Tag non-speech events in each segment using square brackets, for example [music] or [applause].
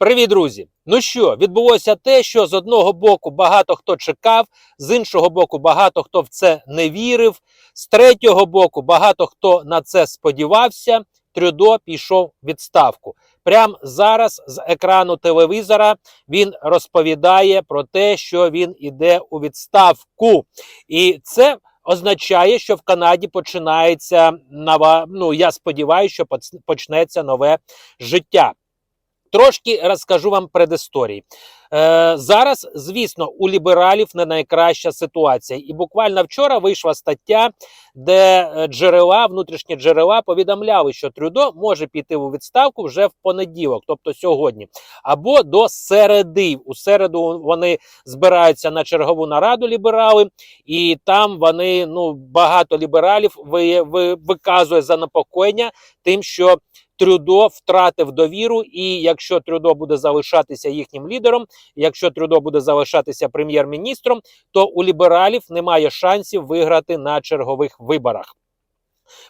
Привіт, друзі! Ну що, відбулося те, що з одного боку багато хто чекав, з іншого боку, багато хто в це не вірив, з третього боку, багато хто на це сподівався. Трюдо пішов відставку. Прямо зараз з екрану телевізора він розповідає про те, що він іде у відставку. І це означає, що в Канаді починається нова. Ну я сподіваюся, що почнеться нове життя. Трошки розкажу вам предісторії. Е, зараз, звісно, у лібералів не найкраща ситуація. І буквально вчора вийшла стаття, де е, джерела, внутрішні джерела повідомляли, що Трюдо може піти у відставку вже в понеділок, тобто сьогодні, або до середи. У середу вони збираються на чергову нараду ліберали, і там вони ну багато лібералів ви, ви, виказує занепокоєння тим, що Трюдо втратив довіру, і якщо Трюдо буде залишатися їхнім лідером, якщо Трюдо буде залишатися прем'єр-міністром, то у лібералів немає шансів виграти на чергових виборах.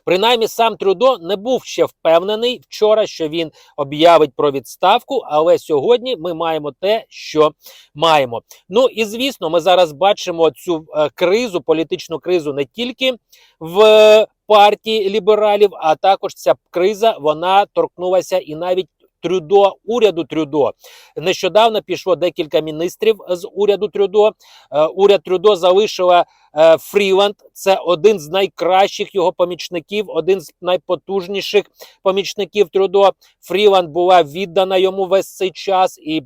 Принаймні, сам Трюдо не був ще впевнений вчора, що він об'явить про відставку, але сьогодні ми маємо те, що маємо. Ну і звісно, ми зараз бачимо цю е, кризу, політичну кризу не тільки в партії лібералів, а також ця криза вона торкнулася і навіть. Трюдо, уряду Трюдо нещодавно пішло декілька міністрів з уряду Трюдо. Е, уряд Трюдо залишила е, Фріланд. Це один з найкращих його помічників, один з найпотужніших помічників Трюдо. Фріланд була віддана йому весь цей час і.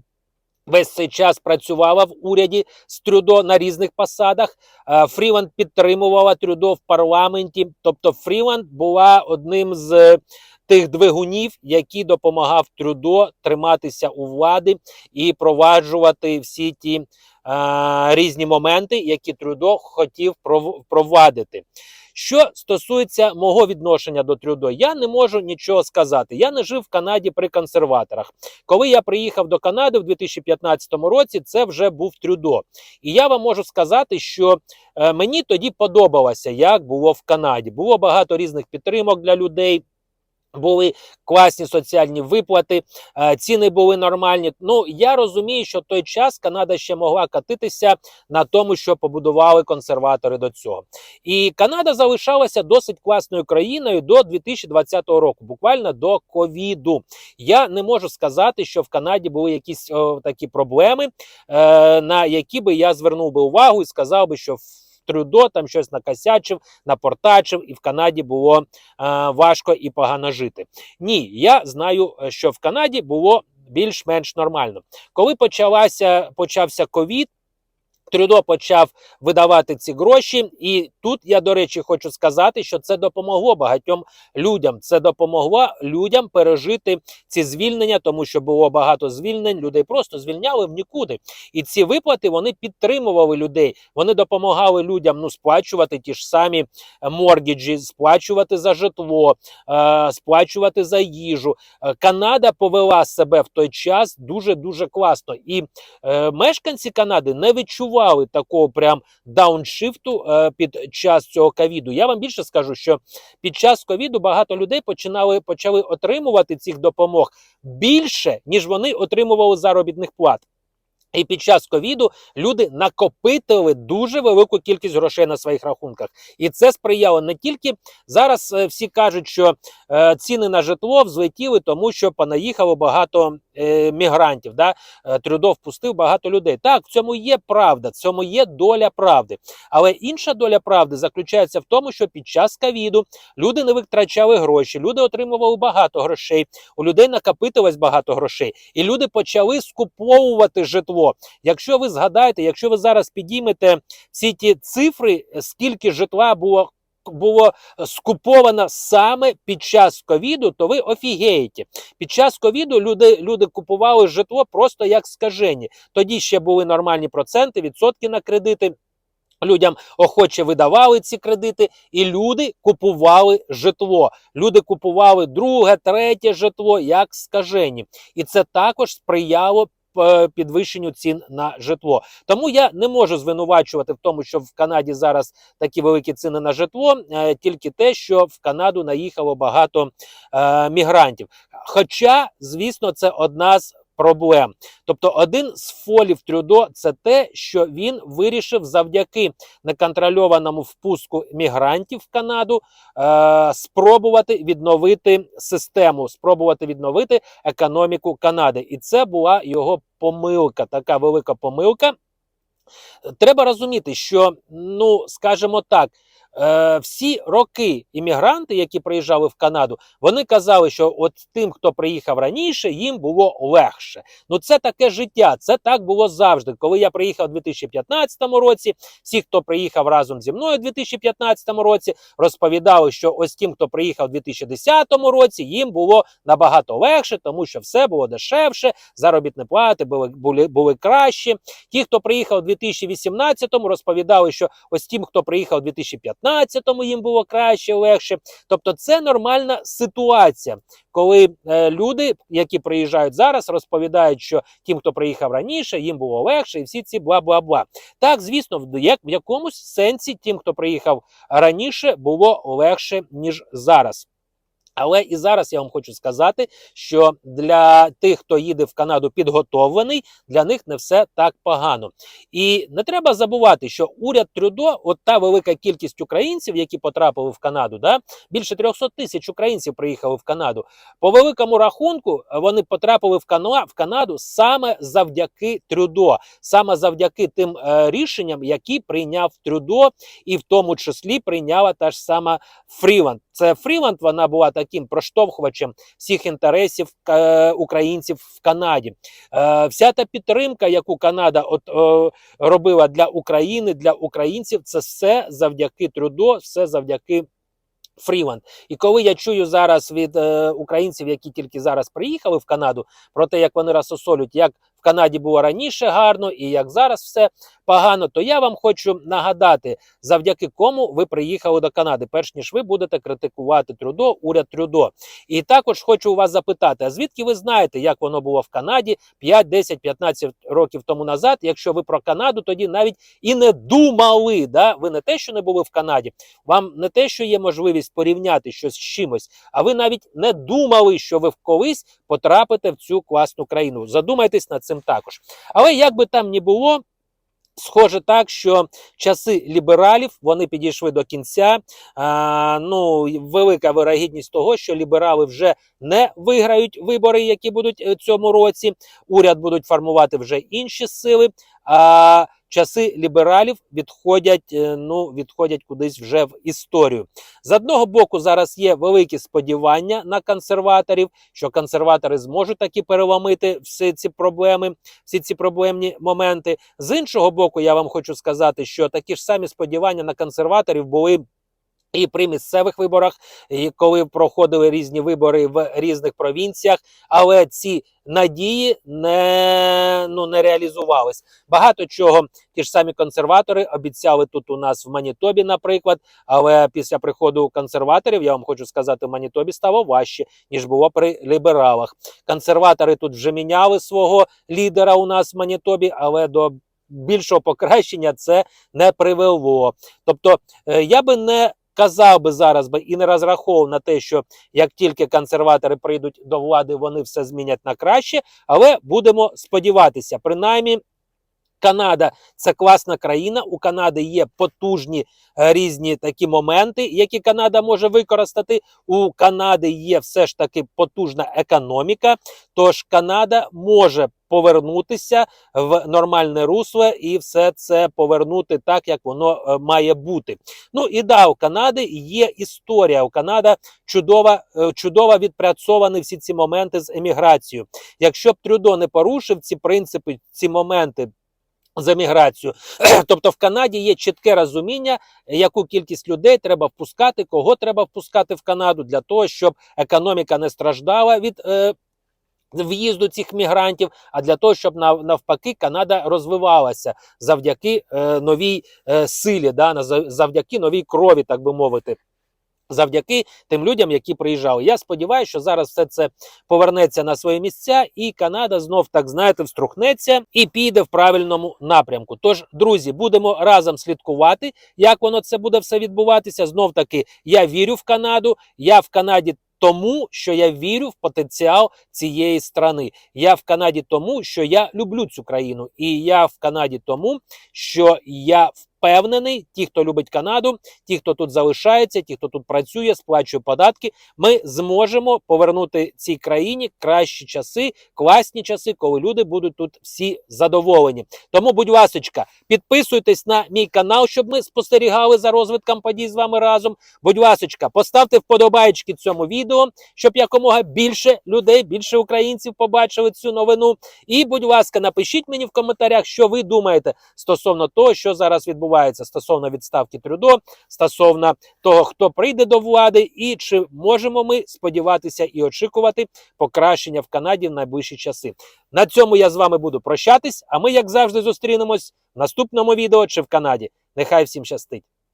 Весь цей час працювала в уряді з Трюдо на різних посадах. Е, Фріланд підтримувала Трюдо в парламенті. Тобто, Фріланд була одним з е, тих двигунів, який допомагав Трюдо триматися у влади і проваджувати всі ті е, різні моменти, які Трюдо хотів пров- провадити. Що стосується мого відношення до Трюдо, я не можу нічого сказати. Я не жив в Канаді при консерваторах. Коли я приїхав до Канади в 2015 році, це вже був Трюдо. І я вам можу сказати, що е, мені тоді подобалося, як було в Канаді. Було багато різних підтримок для людей. Були класні соціальні виплати, е, ціни були нормальні. Ну я розумію, що в той час Канада ще могла катитися на тому, що побудували консерватори до цього. І Канада залишалася досить класною країною до 2020 року, буквально до ковіду. Я не можу сказати, що в Канаді були якісь о, такі проблеми, е, на які би я звернув би увагу і сказав би, що Трюдо там щось накосячив, напортачив, і в Канаді було е, важко і погано жити. Ні, я знаю, е, що в Канаді було більш-менш нормально. Коли почалася почався ковід. Трюдо почав видавати ці гроші, і тут я до речі хочу сказати, що це допомогло багатьом людям. Це допомогло людям пережити ці звільнення, тому що було багато звільнень. Людей просто звільняли в нікуди. І ці виплати вони підтримували людей. Вони допомагали людям ну сплачувати ті ж самі е, моргіджі, сплачувати за житло, е, сплачувати за їжу. Е, Канада повела себе в той час дуже дуже класно. І е, мешканці Канади не відчували такого прям дауншифту е, під час цього ковіду. Я вам більше скажу, що під час ковіду багато людей починали почали отримувати цих допомог більше, ніж вони отримували заробітних плат. І під час ковіду люди накопитили дуже велику кількість грошей на своїх рахунках, і це сприяло не тільки зараз. е, Всі кажуть, що е, ціни на житло взлетіли, тому що понаїхало багато е, мігрантів. Да? Е, Трюдо впустив багато людей. Так, в цьому є правда, в цьому є доля правди. Але інша доля правди заключається в тому, що під час ковіду люди не витрачали гроші, люди отримували багато грошей, у людей накопитилось багато грошей, і люди почали скуповувати житло. Якщо ви згадаєте, якщо ви зараз підіймете всі ті цифри, скільки житла було. Було скуповано саме під час ковіду, то ви офігієте. Під час ковіду люди, люди купували житло просто як скажені. Тоді ще були нормальні проценти, відсотки на кредити. Людям охоче видавали ці кредити, і люди купували житло. Люди купували друге, третє житло, як скажені, і це також сприяло е, підвищенню цін на житло. Тому я не можу звинувачувати в тому, що в Канаді зараз такі великі ціни на житло, е, тільки те, що в Канаду наїхало багато е, мігрантів. Хоча, звісно, це одна з проблем. Тобто, один з фолів Трюдо це те, що він вирішив завдяки неконтрольованому впуску мігрантів в Канаду е, спробувати відновити систему, спробувати відновити економіку Канади. І це була його помилка, така велика помилка. Треба розуміти, що, ну скажімо так, е, всі роки іммігранти, які приїжджали в Канаду, вони казали, що от тим, хто приїхав раніше, їм було легше. Ну це таке життя. Це так було завжди. Коли я приїхав у 2015 році, всі, хто приїхав разом зі мною у 2015 році, розповідали, що ось тим, хто приїхав у 2010 році, їм було набагато легше, тому що все було дешевше, заробітні плати були, були, були кращі. Ті, хто приїхав у 2018-му, розповідали, що ось тим, хто приїхав у 2015-му, їм було краще, легше. Тобто, це нормальна ситуація, коли е, люди, які приїжджають зараз, розповідають, що тим, хто приїхав раніше, їм було легше, і всі ці бла бла бла. Так, звісно, в як в якомусь сенсі, тим, хто приїхав раніше, було легше ніж зараз. Але і зараз я вам хочу сказати, що для тих, хто їде в Канаду підготовлений, для них не все так погано. І не треба забувати, що уряд Трюдо, от та велика кількість українців, які потрапили в Канаду, да, більше 300 тисяч українців приїхали в Канаду. По великому рахунку вони потрапили в, Кана, в Канаду саме завдяки Трюдо, саме завдяки тим е, рішенням, які прийняв Трюдо, і в тому числі прийняла та ж сама Фріланд. Це Фріланд, вона була таким проштовхувачем всіх інтересів е, українців в Канаді. Е, вся та підтримка, яку Канада от, е, робила для України, для українців, це все завдяки Трюдо, все завдяки. Фріланд. І коли я чую зараз від е, українців, які тільки зараз приїхали в Канаду, про те, як вони розсосолюють, як Канаді було раніше гарно і як зараз все погано, то я вам хочу нагадати, завдяки кому ви приїхали до Канади, перш ніж ви будете критикувати Трюдо, уряд Трюдо. І також хочу у вас запитати: а звідки ви знаєте, як воно було в Канаді 5, 10, 15 років тому назад, якщо ви про Канаду тоді навіть і не думали, да? ви не те, що не були в Канаді, вам не те, що є можливість порівняти щось з чимось, а ви навіть не думали, що ви колись потрапите в цю класну країну. Задумайтесь над цим також. Але як би там ні було. Схоже так, що часи лібералів вони підійшли до кінця. А, ну, велика вирогідність того, що ліберали вже не виграють вибори, які будуть в цьому році. Уряд будуть формувати вже інші сили. А часи лібералів відходять, е, ну, відходять кудись вже в історію. З одного боку, зараз є великі сподівання на консерваторів, що консерватори зможуть таки переломити всі ці проблеми, всі ці проблемні моменти. З іншого боку, я вам хочу сказати, що такі ж самі сподівання на консерваторів були. І при місцевих виборах, і коли проходили різні вибори в різних провінціях, але ці надії не ну не реалізувались. Багато чого ті ж самі консерватори обіцяли тут у нас в Манітобі, наприклад. Але після приходу консерваторів я вам хочу сказати, в Манітобі стало важче ніж було при лібералах. Консерватори тут вже міняли свого лідера у нас в Манітобі, але до більшого покращення це не привело. Тобто е, я би не казав би зараз би і не розраховував на те, що як тільки консерватори прийдуть до влади, вони все змінять на краще. Але будемо сподіватися, принаймні. Канада це класна країна. У Канади є потужні е, різні такі моменти, які Канада може використати. У Канади є все ж таки потужна економіка. Тож Канада може повернутися в нормальне русло і все це повернути так, як воно е, має бути. Ну і да, у Канади є історія. У Канада чудова, е, чудово відпрацьовані всі ці моменти з еміграцією. Якщо б Трюдо не порушив ці принципи, ці моменти. За еміграцію. [clears throat] тобто в Канаді є чітке розуміння, яку кількість людей треба впускати, кого треба впускати в Канаду для того, щоб економіка не страждала від е, в'їзду цих мігрантів, а для того, щоб навпаки Канада розвивалася завдяки е, новій е, силі, да, завдяки новій крові, так би мовити. Завдяки тим людям, які приїжджали. Я сподіваюся, що зараз все це повернеться на свої місця, і Канада знов так знаєте вструхнеться і піде в правильному напрямку. Тож, друзі, будемо разом слідкувати, як воно це буде все відбуватися. Знов таки я вірю в Канаду. Я в Канаді тому, що я вірю в потенціал цієї страни. Я в Канаді тому, що я люблю цю країну, і я в Канаді тому, що я впевнений, ті, хто любить Канаду, ті, хто тут залишається, ті, хто тут працює, сплачує податки, ми зможемо повернути цій країні кращі часи, класні часи, коли люди будуть тут всі задоволені. Тому, будь ласочка, підписуйтесь на мій канал, щоб ми спостерігали за розвитком подій з вами разом. Будь ласочка, поставте вподобайки цьому відео, щоб якомога більше людей, більше українців побачили цю новину. І, будь ласка, напишіть мені в коментарях, що ви думаєте стосовно того, що зараз відбувається стосовно відставки Трюдо, стосовно того, хто прийде до влади, і чи можемо ми сподіватися і очікувати покращення в Канаді в найближчі часи. На цьому я з вами буду прощатись. А ми, як завжди, зустрінемось в наступному відео чи в Канаді. Нехай всім щастить!